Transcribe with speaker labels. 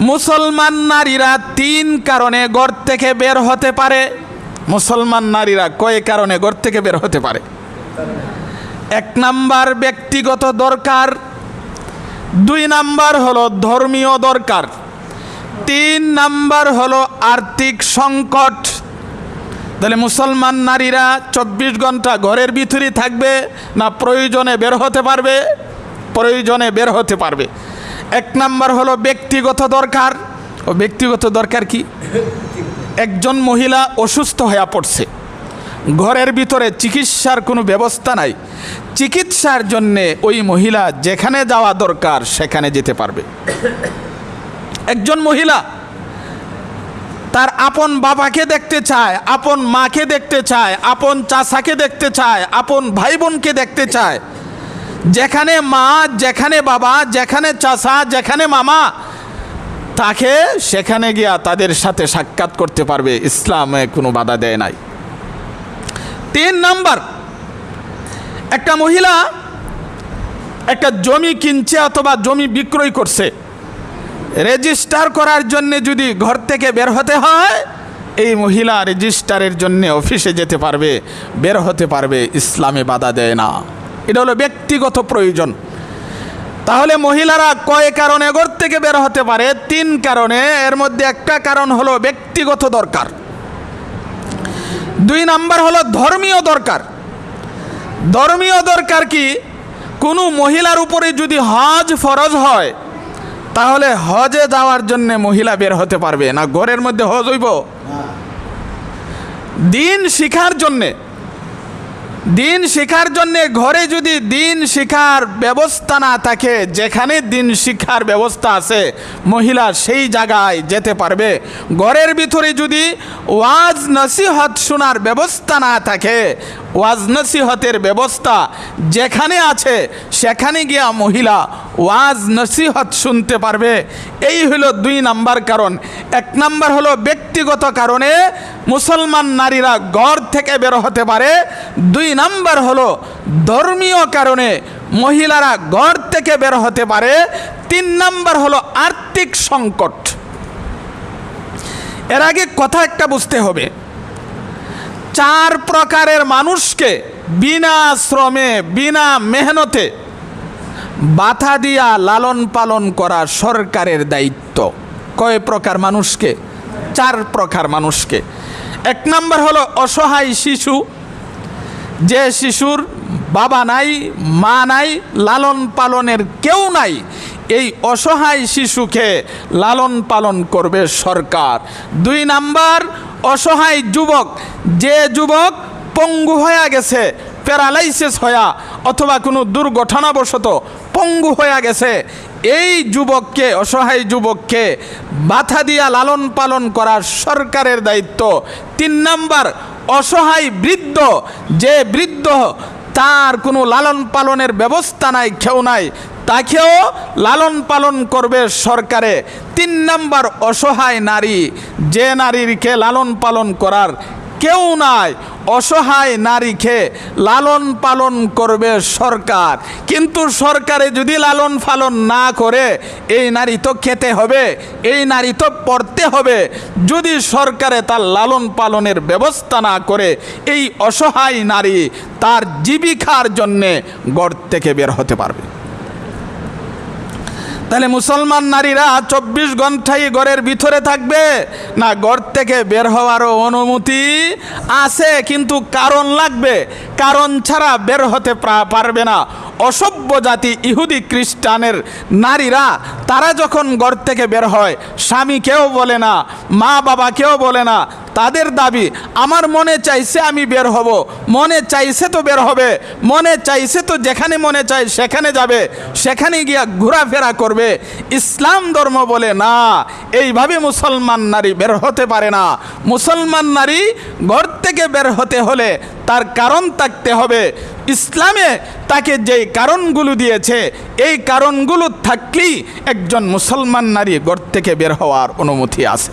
Speaker 1: মুসলমান নারীরা তিন কারণে ঘর থেকে বের হতে পারে। মুসলমান নারীরা কয় কারণে ঘর থেকে বের হতে পারে? এক নাম্বার ব্যক্তিগত দরকার। দুই নাম্বার হলো ধর্মীয় দরকার। তিন নাম্বার হলো আর্থিক সংকট। তাহলে মুসলমান নারীরা চব্বিশ ঘণ্টা ঘরের ভিতরে থাকবে না প্রয়োজনে বের হতে পারবে? প্রয়োজনে বের হতে পারবে। এক নাম্বার হলো ব্যক্তিগত দরকার। ও ব্যক্তিগত দরকার কি? একজন মহিলা অসুস্থ হয়ে পড়ছে। ঘরের ভিতরে চিকিৎসার কোনো ব্যবস্থা নাই। চিকিৎসার জন্যে ওই মহিলা যেখানে যাওয়া দরকার সেখানে যেতে পারবে। একজন মহিলা তার আপন বাবাকে দেখতে চায়, আপন মাকে দেখতে চায়, আপন চাচাকে দেখতে চায়, আপন ভাই বোনকে দেখতে চায় যেখানে মা, যেখানে বাবা, যেখানে চাচা, যেখানে মামা, তাকে সেখানে গিয়া তাদের সাথে সাক্ষাৎ করতে পারবে। ইসলামে কোনো বাধা দেয় নাই। তিন নাম্বার, একটা মহিলা একটা জমি কিনছে অথবা জমি বিক্রয় করছে। রেজিস্টার করার জন্য যদি ঘর থেকে বের হতে হয়, এই মহিলা রেজিস্টারের জন্য অফিসে যেতে পারবে, বের হতে পারবে। ইসলামে বাধা দেয় না। এটা হলো ব্যক্তিগত প্রয়োজন। তাহলে মহিলারা কয় কারণে ঘর থেকে বের হতে পারে? তিন কারণে। এর মধ্যে একটা কারণ হলো ব্যক্তিগত দরকার। দুই নাম্বার হলো ধর্মীয় দরকার। ধর্মীয় দরকার কি? কোনো মহিলার উপরে যদি হজ ফরজ হয় তাহলে হজে যাওয়ার জন্য মহিলা বের হতে পারবে না। ঘরের মধ্যে হজ হইব? দিন শিখার জন্যে। দিন শিখার জন্য ঘরে যদি দিন শিখার ব্যবস্থা না থাকে, যেখানে দিন শিখার ব্যবস্থা আছে, মহিলা সেই জায়গায় যেতে পারবে। ঘরের ভিতরে যদি ওয়াজ নসিহত শোনার ব্যবস্থা না থাকে, ওয়াজ নসিহতের ব্যবস্থা যেখানে আছে, সেখানে গিয়া মহিলা ওয়াজ নসিহত শুনতে পারবে। এই হলো দুই নাম্বার কারণ। এক নাম্বার হলো ব্যক্তিগত কারণে মুসলমান নারীরা ঘর থেকে বের হতে পারে দুই নাম্বার হলো, ধর্মীয় কারণে মহিলারা ঘর থেকে বের হতে পারে। তিন নাম্বার হলো, আর্থিক সংকট। এর আগে কথা একটা বুঝতে হবে। চার প্রকারের মানুষকে বিনা শ্রমে, বিনা মেহনতে বাধা দিয়া লালন পালন করা সরকারের দায়িত্ব। কয় প্রকার মানুষকে? চার প্রকার মানুষকে। এক নম্বর হলো, অসহায় শিশু। যে শিশুর বাবা নাই, মা নাই, লালন পালনের কেউ নাই, এই অসহায় শিশুকে লালন পালন করবে সরকার। দুই নাম্বার, অসহায় যুবক, যে যুবক পঙ্গু হয়ে গেছে, প্যারালাইসিস হয়া, অথবা কোনো দুর্ঘটনাবশত পঙ্গু হয়ে গেছে এই যুবককে, অসহায় যুবককে বাধা দিয়া লালন পালন করা সরকারের দায়িত্ব। তিন নাম্বার, অসহায় বৃদ্ধ, যে বৃদ্ধ তার কোনো লালন পালনের ব্যবস্থা নাই কেউ নাই, তাকেও লালন পালন করবে সরকারে। তিন নাম্বার, অসহায় নারী, যে নারীকে লালন পালন করার কেউ নাই। অসহায় নারীকে লালন পালন করবে সরকার। কিন্তু সরকারে যদি লালন পালন না করে, এই নারী তো খেতে হবে, এই নারী তো পড়তে হবে। যদি সরকারে তার লালন পালনের ব্যবস্থা না করে, এই অসহায় নারী তার জীবিকার জন্যে গড় থেকে বের হতে পারবে। তাহলে মুসলমান নারীরা চব্বিশ ঘন্টাই ঘরের ভিতরে থাকবে? না, ঘর থেকে বের হওয়ারও অনুমতি আছে, কিন্তু কারণ লাগবে। কারণ ছাড়া বের হতে পারবে না। অসভ্য জাতি, ইহুদি, খ্রিস্টানের নারীরা তারা যখন ঘর থেকে বের হয়, স্বামী কেউ বলে না, মা বাবা কেউ বলে না, তাদের দাবি, আমার মনে চাইছে আমি বের হব, মনে চাইছে তো বের হবে, মনে চাইছে তো যেখানে মনে চাই সেখানে যাবে, সেখানে গিয়া ঘোরাফেরা করবে। ইসলাম ধর্ম বলে, না, এইভাবে মুসলমান নারী বের হতে পারে না। মুসলমান নারী ঘর থেকে বের হতে হলে তার কারণ থাকতে হবে। ইসলামে তাকে যেই কারণগুলো দিয়েছে, এই কারণগুলো থাকলেই একজন মুসলমান নারী গড় থেকে বের হওয়ার অনুমতি আছে।